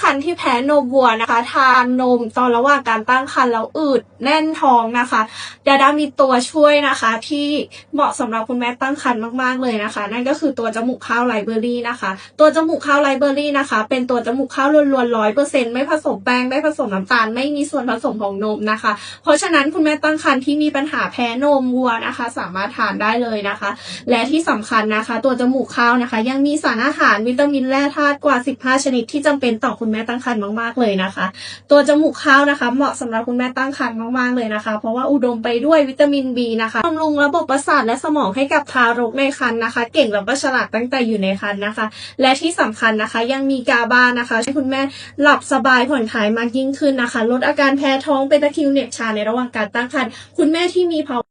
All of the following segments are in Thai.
ครรภ์ที่แพ้นมวัวนะคะ ทานนมตอนระหว่างการตั้งครรภ์แล้วอืดแน่นท้องนะคะดาด้ามีตัวช่วยนะคะ ที่เหมาะสำหรับคุณแม่ตั้งครรภ์มากๆเลยนะคะ นั่นก็คือตัวจมูกข้าวไลเบอรี่นะคะ ตัวจมูกข้าวไลเบอรี่นะคะ เป็นตัวจมูกข้าวล้วนๆร้อยเปอร์เซ็นต์ไม่ผสมแป้งไม่ผสมน้ำตาลไม่มีส่วนผสมของนมนะคะ เพราะฉะนั้นคุณแม่ตั้งครรภ์ที่มีปัญหาแพ้นมวัวนะคะ สามารถทานได้เลยนะคะ และที่สำคัญนะคะ ตัวจมูกข้าวนะคะ ยังมีสารอาหารวิตามินแร่ธาตุกว่า 15 ชนิดที่จำเป็นต่อคุณแม่ตั้งครรภ์มากๆเลยนะคะ ตัวจมูกข้าวนะคะ เหมาะสำหรับคุณแม่ตั้งครรภ์มากๆเลยนะคะ เพราะว่าอุดมไปด้วยวิตามิน B นะคะบำรุงระบบประสาทและสมองให้กับทารกในครรภ์นะคะ เก่งแล้วก็ฉลาดตั้งแต่อยู่ในครรภ์นะคะ และที่สำคัญนะคะยังมีกาบานะคะให้คุณแม่หลับสบายผ่อนคลายมากยิ่งขึ้นนะคะ ลดอาการแพ้ท้องเป็นตะคริวเหน็บชาในระหว่างการตั้งครรภ์คุณแม่ที่มีภาวะ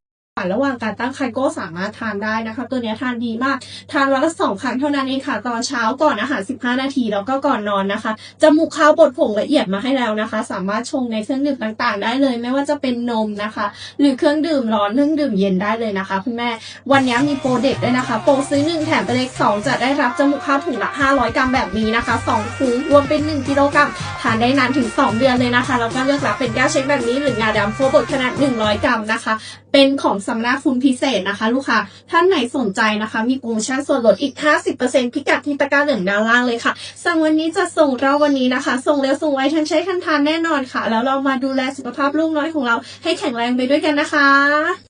ระหว่างการตั้งครรภ์ก็สามารถทานได้นะคะ ตัวนี้ทานดีมาก ทานวันละสองครั้งเท่านั้นเองค่ะ ตอนเช้าก่อนอาหาร 15 นาทีแล้วก็ก่อนนอนนะคะจมูกข้าวบดผงละเอียดมาให้แล้วนะคะ สามารถชงในเครื่องดื่มต่างๆ ได้เลย ไม่ว่าจะเป็นนมนะคะ หรือเครื่องดื่มร้อนเครื่องดื่มเย็นได้เลยนะคะคุณแม่วันนี้มีโปรเด็ดด้วยนะคะ โปรซื้อ 1 แถมไปเลย2จะได้รับจมูกข้าวถุงละ 500 กรัมแบบนี้นะคะ2ถุงรวมเป็น 1 กิโลกรัมทานได้นานถึง 2 เดือนเลยนะคะแล้วก็เลือกรับเป็นแก้วเช็คแบบนี้หรืองาดำโฟบดขนาด 100 กรัมนะคะเป็นของสำนักคุณพิเศษนะคะ ลูกค้าท่านไหนสนใจนะคะ มีโปรโมชั่นส่วนลดอีก 50%พิกัดที่ตะกร้าเหลืองด้านล่างเลยค่ะ สั่งวันนี้จะส่งเราวันนี้นะคะ ส่งเร็วส่งไวทันใช้ทันทานแน่นอนค่ะ แล้วเรามาดูแลสุขภาพลูกน้อยของเราให้แข็งแรงไปด้วยกันนะคะ